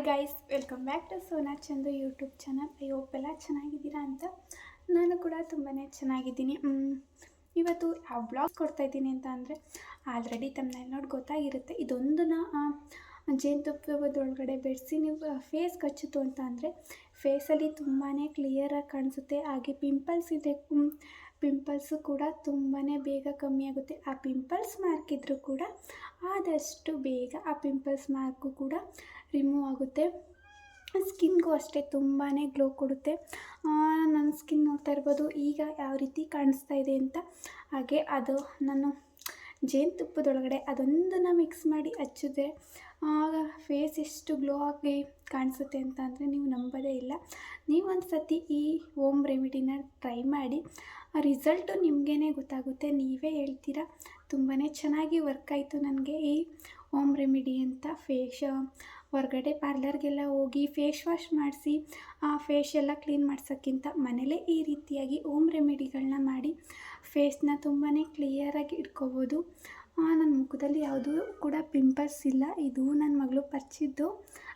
Hi guys welcome back to Sona Chandu YouTube channel I hope ಎಲ್ಲ ಚೆನ್ನಾಗಿದ್ದೀರಾ ಅಂತ ನಾನು ಕೂಡ ತುಂಬಾ ಚೆನ್ನಾಗಿದ್ದೀನಿ. ಇವತ್ತು ಯಾವ ಬ್ಲಾಗ್ ಕೊಡ್ತಾ ಇದ್ದೀನಿ ಅಂತ ಅಂದರೆ ಆಲ್ರೆಡಿ ತಮ್ಮ ನೋಡಿ ಗೊತ್ತಾಗಿರುತ್ತೆ. ಇದೊಂದನ್ನ ಜೇನುತುಪ್ಪದೊಳಗಡೆ ಬೆಡಿಸಿ ನೀವು ಫೇಸ್ ಕಚ್ಚಿತು ಅಂತ ಅಂದರೆ ಫೇಸಲ್ಲಿ ತುಂಬಾ ಕ್ಲಿಯರಾಗಿ ಕಾಣಿಸುತ್ತೆ. ಹಾಗೆ ಪಿಂಪಲ್ಸ್ ಇದೆ ಪಿಂಪಲ್ಸು ಕೂಡ ತುಂಬಾ ಬೇಗ ಕಮ್ಮಿ ಆಗುತ್ತೆ. ಆ ಪಿಂಪಲ್ಸ್ ಮಾರ್ಕ್ ಇದ್ದರೂ ಕೂಡ ಆದಷ್ಟು ಬೇಗ ಆ ಪಿಂಪಲ್ಸ್ ಮಾರ್ಕು ಕೂಡ ರಿಮೂವ್ ಆಗುತ್ತೆ. ಸ್ಕಿನ್ಗೂ ಅಷ್ಟೇ ತುಂಬಾ ಗ್ಲೋ ಕೊಡುತ್ತೆ. ನನ್ನ ಸ್ಕಿನ್ ನೋಡ್ತಾ ಇರ್ಬೋದು, ಈಗ ಯಾವ ರೀತಿ ಕಾಣಿಸ್ತಾ ಇದೆ ಅಂತ. ಹಾಗೆ ಅದು ನಾನು ಜೇನುತುಪ್ಪದೊಳಗಡೆ ಅದೊಂದನ್ನು ಮಿಕ್ಸ್ ಮಾಡಿ ಹಚ್ಚಿದ್ರೆ ಫೇಸ್ ಎಷ್ಟು ಗ್ಲೋ ಆಗಿ ಕಾಣಿಸುತ್ತೆ ಅಂತ ಅಂದರೆ ನೀವು ನಂಬೋದೇ ಇಲ್ಲ. ನೀವೊಂದು ಸತಿ ಈ ಹೋಮ್ ರೆಮಿಡಿನ ಟ್ರೈ ಮಾಡಿ, ಆ ರಿಸಲ್ಟು ನಿಮಗೇ ಗೊತ್ತಾಗುತ್ತೆ. ನೀವೇ ಹೇಳ್ತೀರಾ? ತುಂಬಾ ಚೆನ್ನಾಗಿ ವರ್ಕ್ ಆಯಿತು ನನಗೆ ಈ ಹೋಮ್ ರೆಮಿಡಿ ಅಂತ ಫೇಶ ಹೊರಗಡೆ ಪಾರ್ಲರ್ಗೆಲ್ಲ ಹೋಗಿ ಫೇಸ್ ವಾಶ್ ಮಾಡಿಸಿ, ಆ ಫೇಸ್ ಎಲ್ಲ ಕ್ಲೀನ್ ಮಾಡ್ಸೋಕ್ಕಿಂತ ಮನೇಲೇ ಈ ರೀತಿಯಾಗಿ ಹೋಮ್ ರೆಮಿಡಿಗಳನ್ನ ಮಾಡಿ ಫೇಸ್ನ ತುಂಬಾ ಕ್ಲಿಯರಾಗಿ ಇಟ್ಕೋಬೋದು. ನನ್ನ ಮುಖದಲ್ಲಿ ಯಾವುದೂ ಕೂಡ ಪಿಂಪಲ್ಸ್ ಇಲ್ಲ. ಇದು ನನ್ನ ಮಗಳು ಪರ್ಚಿದ್ದು.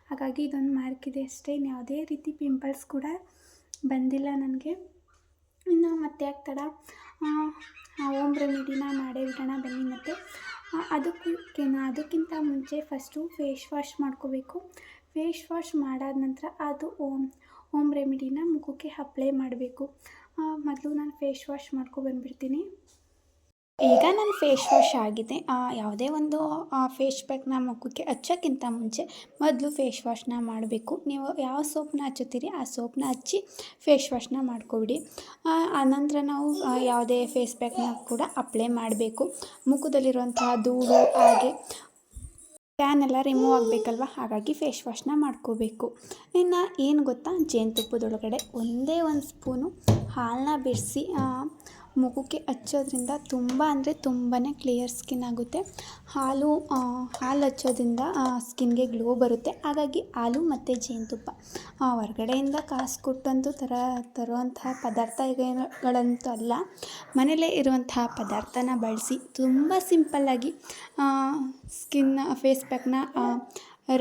ಹಾಗಾಗಿ ಇದೊಂದು ಮಾರ್ಕ್ ಇದೆ ಅಷ್ಟೇ. ಇನ್ನು ಯಾವುದೇ ರೀತಿ ಪಿಂಪಲ್ಸ್ ಕೂಡ ಬಂದಿಲ್ಲ ನನಗೆ. ಇನ್ನು ಮತ್ತೆ ಯಾಕೆ ತಡ ಹೋಮ್ ರೆಮಿಡಿನ ಮಾಡೇ ಬಿಡೋಣ ಬನ್ನಿ ಮತ್ತು. ಅದಕ್ಕೆ ಅದಕ್ಕಿಂತ ಮುಂಚೆ ಫಸ್ಟು ಫೇಸ್ ವಾಶ್ ಮಾಡ್ಕೋಬೇಕು. ಫೇಸ್ ವಾಶ್ ಮಾಡಾದ ನಂತರ ಅದು ಓಮ್ ಓಮ್ ರೆಮಿಡಿನ ಮುಖಕ್ಕೆ ಅಪ್ಲೈ ಮಾಡಬೇಕು. ಮೊದಲು ನಾನು ಫೇಸ್ ವಾಶ್ ಮಾಡ್ಕೊ ಬಂದುಬಿಡ್ತೀನಿ. ಈಗ ನನ್ನ ಫೇಸ್ ವಾಶ್ ಆಗಿದೆ. ಯಾವುದೇ ಒಂದು ಫೇಸ್ ಪ್ಯಾಕ್ನ ಮುಖಕ್ಕೆ ಹಚ್ಚೋಕ್ಕಿಂತ ಮುಂಚೆ ಮೊದಲು ಫೇಸ್ ವಾಶ್ನ ಮಾಡಬೇಕು. ನೀವು ಯಾವ ಸೋಪ್ನ ಹಚ್ಚುತ್ತೀರಿ, ಆ ಸೋಪ್ನ ಹಚ್ಚಿ ಫೇಸ್ ವಾಶ್ನ ಮಾಡ್ಕೊಬಿಡಿ. ಆನಂತರ ನಾವು ಯಾವುದೇ ಫೇಸ್ ಪ್ಯಾಕ್ನ ಕೂಡ ಅಪ್ಲೈ ಮಾಡಬೇಕು. ಮುಖದಲ್ಲಿರುವಂತಹ ಧೂಳು, ಹಾಗೆ ಟ್ಯಾನ್ ಎಲ್ಲ ರಿಮೂವ್ ಆಗಬೇಕಲ್ವ? ಹಾಗಾಗಿ ಫೇಸ್ ವಾಶ್ನ ಮಾಡ್ಕೋಬೇಕು. ಇನ್ನು ಏನು ಗೊತ್ತಾ? ಜೇನುತುಪ್ಪದೊಳಗಡೆ ಒಂದೇ ಒಂದು ಸ್ಪೂನು ಹಾಲನ್ನ ಬೆರೆಸಿ ಮುಖಕ್ಕೆ ಹಚ್ಚೋದ್ರಿಂದ ತುಂಬ ಅಂದರೆ ತುಂಬಾ ಕ್ಲಿಯರ್ ಸ್ಕಿನ್ ಆಗುತ್ತೆ. ಹಾಲು ಹಾಲು ಹಚ್ಚೋದ್ರಿಂದ ಸ್ಕಿನ್ಗೆ ಗ್ಲೋ ಬರುತ್ತೆ. ಹಾಗಾಗಿ ಹಾಲು ಮತ್ತು ಜೇನುತುಪ್ಪ ಹೊರಗಡೆಯಿಂದ ಕಾಸು ಕೊಟ್ಟಂತೂ ತರ, ತರುವಂತಹ ಪದಾರ್ಥಗಳಂತೂ ಅಲ್ಲ. ಮನೆಯಲ್ಲೇ ಇರುವಂತಹ ಪದಾರ್ಥನ ಬಳಸಿ ತುಂಬ ಸಿಂಪಲ್ಲಾಗಿ ಸ್ಕಿನ್ ಫೇಸ್ ಪ್ಯಾಕ್ನ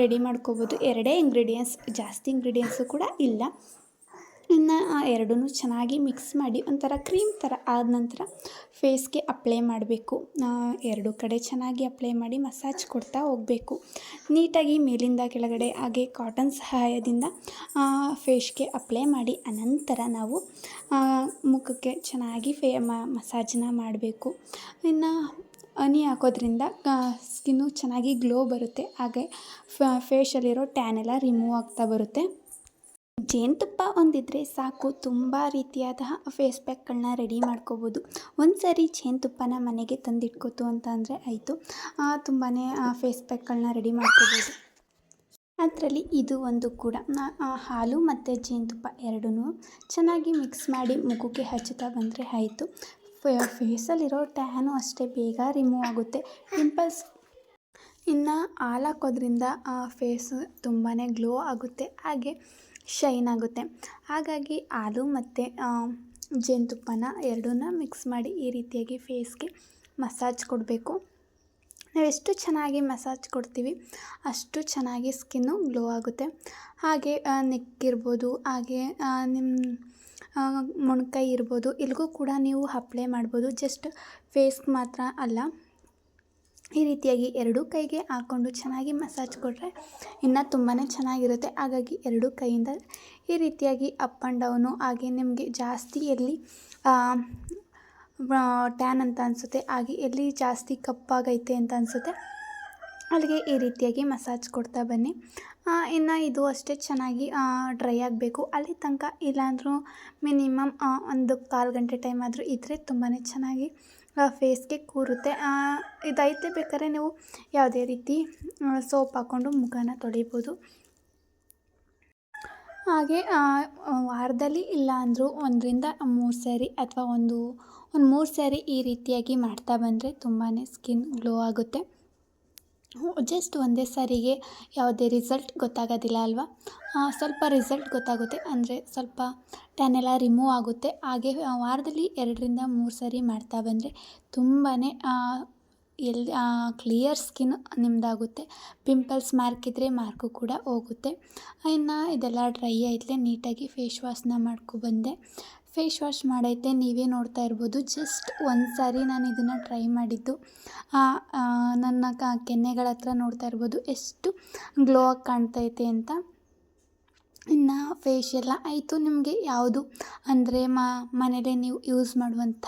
ರೆಡಿ ಮಾಡ್ಕೋಬೋದು. ಎರಡೇ ಇಂಗ್ರೀಡಿಯೆಂಟ್ಸ್ ಜಾಸ್ತಿ ಇಂಗ್ರೀಡಿಯೆಂಟ್ಸು ಕೂಡ ಇಲ್ಲ. ಇನ್ನು ಎರಡೂ ಚೆನ್ನಾಗಿ ಮಿಕ್ಸ್ ಮಾಡಿ ಒಂಥರ ಕ್ರೀಮ್ ಥರ ಆದ ನಂತರ ಫೇಸ್ಗೆ ಅಪ್ಲೈ ಮಾಡಬೇಕು. ಎರಡು ಕಡೆ ಚೆನ್ನಾಗಿ ಅಪ್ಲೈ ಮಾಡಿ ಮಸಾಜ್ ಕೊಡ್ತಾ ಹೋಗಬೇಕು. ನೀಟಾಗಿ ಮೇಲಿಂದ ಕೆಳಗಡೆ ಹಾಗೆ ಕಾಟನ್ ಸಹಾಯದಿಂದ ಫೇಸ್ಗೆ ಅಪ್ಲೈ ಮಾಡಿ ಅನಂತರ ನಾವು ಮುಖಕ್ಕೆ ಚೆನ್ನಾಗಿ ಫೇ ಮಸಾಜನ್ನ ಮಾಡಬೇಕು. ಇನ್ನು ಹನಿ ಹಾಕೋದ್ರಿಂದ ಸ್ಕಿನ್ನು ಚೆನ್ನಾಗಿ ಗ್ಲೋ ಬರುತ್ತೆ. ಹಾಗೆ ಫೇಶಲ್ಲಿರೋ ಟ್ಯಾನ್ ಎಲ್ಲ ರಿಮೂವ್ ಆಗ್ತಾ ಬರುತ್ತೆ. ಜೇನುತುಪ್ಪ ಒಂದಿದ್ರೆ ಸಾಕು. ತುಂಬ ರೀತಿಯಾದ ಫೇಸ್ ಪ್ಯಾಕ್ಗಳನ್ನ ರೆಡಿ ಮಾಡ್ಕೋಬೋದು. ಒಂದು ಸರಿ ಜೇನುತುಪ್ಪನ ಮನೆಗೆ ತಂದಿಟ್ಕೋತು ಅಂತ ಅಂದರೆ ಆಯಿತು. ತುಂಬಾ ಫೇಸ್ ಪ್ಯಾಕ್ಗಳನ್ನ ರೆಡಿ ಮಾಡ್ಕೋಬೋದು. ಅದರಲ್ಲಿ ಇದು ಒಂದು ಕೂಡ. ಹಾಲು ಮತ್ತು ಜೇನುತುಪ್ಪ ಎರಡೂ ಚೆನ್ನಾಗಿ ಮಿಕ್ಸ್ ಮಾಡಿ ಮುಖಕ್ಕೆ ಹಚ್ಚುತ್ತಾ ಬಂದರೆ ಆಯಿತು. ಫೇಸಲ್ಲಿರೋ ಟ್ಯಾನು ಅಷ್ಟೇ ಬೇಗ ರಿಮೂವ್ ಆಗುತ್ತೆ. ಪಿಂಪಲ್ಸ್ ಇನ್ನು ಹಾಲು ಹಾಕೋದ್ರಿಂದ ಫೇಸ್ ತುಂಬಾ ಗ್ಲೋ ಆಗುತ್ತೆ. ಹಾಗೆ ಶೈನ್ ಆಗುತ್ತೆ. ಹಾಗಾಗಿ ಹಾಲು ಮತ್ತು ಜೇನುತುಪ್ಪನ ಎರಡನ್ನ ಮಿಕ್ಸ್ ಮಾಡಿ ಈ ರೀತಿಯಾಗಿ ಫೇಸ್ಗೆ ಮಸಾಜ್ ಕೊಡಬೇಕು. ನಾವು ಎಷ್ಟು ಚೆನ್ನಾಗಿ ಮಸಾಜ್ ಕೊಡ್ತೀವಿ, ಅಷ್ಟು ಚೆನ್ನಾಗಿ ಸ್ಕಿನ್ನು ಗ್ಲೋ ಆಗುತ್ತೆ. ಹಾಗೆ ನೆಕ್ ಇರ್ಬೋದು, ಹಾಗೆ ನಿಮ್ಮ ಮೊಣಕೈ ಇರ್ಬೋದು ಇಲ್ಲಿಗೂ ಕೂಡ ನೀವು ಅಪ್ಲೈ ಮಾಡ್ಬೋದು. ಜಸ್ಟ್ ಫೇಸ್ಗೆ ಮಾತ್ರ ಅಲ್ಲ. ಈ ರೀತಿಯಾಗಿ ಎರಡೂ ಕೈಗೆ ಹಾಕ್ಕೊಂಡು ಚೆನ್ನಾಗಿ ಮಸಾಜ್ ಕೊಟ್ಟರೆ ಇನ್ನೂ ತುಂಬಾ ಚೆನ್ನಾಗಿರುತ್ತೆ. ಹಾಗಾಗಿ ಎರಡೂ ಕೈಯಿಂದ ಈ ರೀತಿಯಾಗಿ ಅಪ್ ಆ್ಯಂಡ್ ಡೌನು ಹಾಗೆ ನಿಮಗೆ ಜಾಸ್ತಿ ಎಲ್ಲಿ ಟ್ಯಾನ್ ಅಂತ ಅನಿಸುತ್ತೆ, ಹಾಗೆ ಎಲ್ಲಿ ಜಾಸ್ತಿ ಕಪ್ಪಾಗೈತೆ ಅಂತ ಅನಿಸುತ್ತೆ, ಅಲ್ಲಿಗೆ ಈ ರೀತಿಯಾಗಿ ಮಸಾಜ್ ಕೊಡ್ತಾ ಬನ್ನಿ. ಇನ್ನು ಇದು ಅಷ್ಟೇ ಚೆನ್ನಾಗಿ ಡ್ರೈ ಆಗಬೇಕು. ಅಲ್ಲಿ ತನಕ ಇಲ್ಲಾಂದರೂ ಮಿನಿಮಮ್ ಒಂದು ಕಾಲು ಗಂಟೆ ಟೈಮ್ ಆದರೂ ಇದ್ದರೆ ತುಂಬಾ ಚೆನ್ನಾಗಿ ಫೇಸ್ಗೆ ಕೂರುತ್ತೆ. ಇದೈತೆ ಬೇಕಾದ್ರೆ ನೀವು ಯಾವುದೇ ರೀತಿ ಸೋಪ್ ಹಾಕ್ಕೊಂಡು ಮುಖನ ತೊಳಿಬೋದು. ಹಾಗೆ ವಾರದಲ್ಲಿ ಇಲ್ಲ ಅಂದರೂ ಒಂದರಿಂದ ಮೂರು ಸಾರಿ ಅಥವಾ ಒಂದು ಒಂದು ಮೂರು ಸಾರಿ ಈ ರೀತಿಯಾಗಿ ಮಾಡ್ತಾ ಬಂದರೆ ತುಂಬಾ ಸ್ಕಿನ್ ಗ್ಲೋ ಆಗುತ್ತೆ. ಜಸ್ಟ್ ಒಂದೇ ಸಾರಿಗೆ ಯಾವುದೇ ರಿಸಲ್ಟ್ ಗೊತ್ತಾಗೋದಿಲ್ಲ ಅಲ್ವಾ? ಸ್ವಲ್ಪ ರಿಸಲ್ಟ್ ಗೊತ್ತಾಗುತ್ತೆ. ಅಂದರೆ ಸ್ವಲ್ಪ ಟ್ಯಾನ್ ಎಲ್ಲ ರಿಮೂವ್ ಆಗುತ್ತೆ. ಹಾಗೆ ವಾರದಲ್ಲಿ ಎರಡರಿಂದ ಮೂರು ಸಾರಿ ಮಾಡ್ತಾ ಬಂದರೆ ತುಂಬಾ ಎಲ್ಲಿ ಕ್ಲಿಯರ್ ಸ್ಕಿನ್ ನಿಮ್ಮದಾಗುತ್ತೆ ಪಿಂಪಲ್ಸ್ ಮಾರ್ಕ್ ಇದ್ದರೆ ಮಾರ್ಕು ಕೂಡ ಹೋಗುತ್ತೆ. ಇನ್ನು ಇದೆಲ್ಲ ಡ್ರೈ ಆಯ್ತಲೆ ನೀಟಾಗಿ ಫೇಸ್ ವಾಶ್ನ ಮಾಡ್ಕೊಬಂದೆ ಫೇಸ್ ವಾಶ್ ಮಾಡೈತೆ, ನೀವೇ ನೋಡ್ತಾ ಇರ್ಬೋದು. ಜಸ್ಟ್ ಒಂದು ಸಾರಿ ನಾನು ಇದನ್ನು ಟ್ರೈ ಮಾಡಿದ್ದು. ನನ್ನ ಕ, ಕೆನ್ನೆಗಳ ಹತ್ರ ನೋಡ್ತಾ ಇರ್ಬೋದು. ಎಷ್ಟು ಗ್ಲೋ ಆಗಿ ಕಾಣ್ತೈತೆ ಅಂತ. ಇನ್ನು ಫೇಶಿಯಲ್ಲ ಆಯಿತು. ನಿಮಗೆ ಯಾವುದು? ಅಂದರೆ ಮನೇಲೇ ನೀವು ಯೂಸ್ ಮಾಡುವಂಥ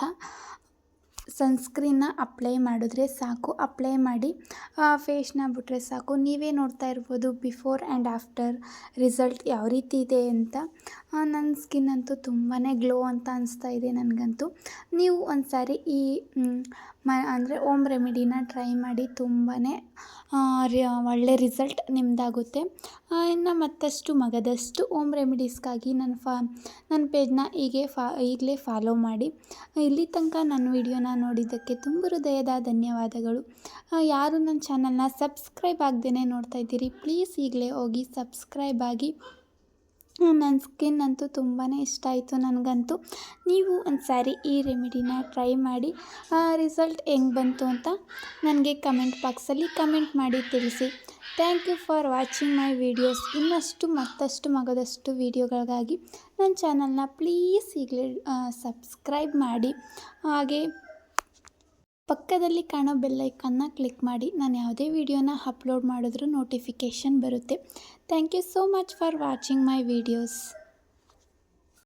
ಸನ್ಸ್ಕ್ರೀನ್ನ ಅಪ್ಲೈ ಮಾಡಿದ್ರೆ ಸಾಕು. ಅಪ್ಲೈ ಮಾಡಿ ಫೇಸ್ನ ಬಿಟ್ಟರೆ ಸಾಕು. ನೀವೇ ನೋಡ್ತಾ ಇರ್ಬೋದು ಬಿಫೋರ್ ಆ್ಯಂಡ್ ಆಫ್ಟರ್ ರಿಸಲ್ಟ್ ಯಾವ ರೀತಿ ಇದೆ ಅಂತ. ನನ್ನ ಸ್ಕಿನ್ ಅಂತೂ ತುಂಬಾ ಗ್ಲೋ ಅಂತ ಅನಿಸ್ತಾ ಇದೆ ನನಗಂತೂ. ನೀವು ಒಂದು ಸಾರಿ ಈ ಮ, ಅಂದರೆ ಓಮ್ ರೆಮಿಡಿನ ಟ್ರೈ ಮಾಡಿ ತುಂಬಾ ಒಳ್ಳೆ ರಿಸಲ್ಟ್ ನಿಮ್ಮದಾಗುತ್ತೆ ಇನ್ನು ಮತ್ತಷ್ಟು ಮಗದಷ್ಟು ಓಮ್ ರೆಮಿಡೀಸ್ಗಾಗಿ ನನ್ನ ಫಾ ನನ್ನ ಪೇಜ್ನ ಹೀಗೆ ಫಾ, ಈಗಲೇ ಫಾಲೋ ಮಾಡಿ. ಇಲ್ಲಿ ತನಕ ನನ್ನ ವಿಡಿಯೋನ ನೋಡಿದ್ದಕ್ಕೆ ತುಂಬ ಹೃದಯದ ಧನ್ಯವಾದಗಳು. ಯಾರು ನನ್ನ ಚಾನಲ್ನ ಸಬ್ಸ್ಕ್ರೈಬ್ ಆಗದೇ ನೋಡ್ತಾ ಇದ್ದೀರಿ, ಪ್ಲೀಸ್ ಈಗಲೇ ಹೋಗಿ ಸಬ್ಸ್ಕ್ರೈಬ್ ಆಗಿ. ನನ್ನ ಸ್ಕಿನ್ ಅಂತೂ ತುಂಬಾ ಇಷ್ಟ ಆಯಿತು ನನಗಂತೂ. ನೀವು ಒಂದು ಸಾರಿ ಈ ರೆಮಿಡಿನ ಟ್ರೈ ಮಾಡಿ ರಿಸಲ್ಟ್ ಹೆಂಗೆ ಬಂತು ಅಂತ ನನಗೆ ಕಮೆಂಟ್ ಬಾಕ್ಸಲ್ಲಿ ಕಮೆಂಟ್ ಮಾಡಿ ತಿಳಿಸಿ. Thank you for watching my videos. ಇನ್ನಷ್ಟು ಮತ್ತಷ್ಟು ಮಗದಷ್ಟು ವೀಡಿಯೋಗಳಿಗಾಗಿ ನನ್ನ ಚಾನಲ್ನ ಪ್ಲೀಸ್ ಈಗಲೇ ಸಬ್ಸ್ಕ್ರೈಬ್ ಮಾಡಿ. ಹಾಗೆ ಪಕ್ಕದಲ್ಲಿ ಕಾಣೋ ಬೆಲ್ಲೈಕನ್ನ ಕ್ಲಿಕ್ ಮಾಡಿ. ನಾನು ಯಾವುದೇ ವಿಡಿಯೋನ ಅಪ್ಲೋಡ್ ಮಾಡಿದ್ರೂ ನೋಟಿಫಿಕೇಷನ್ ಬರುತ್ತೆ. Thank you so much for watching my videos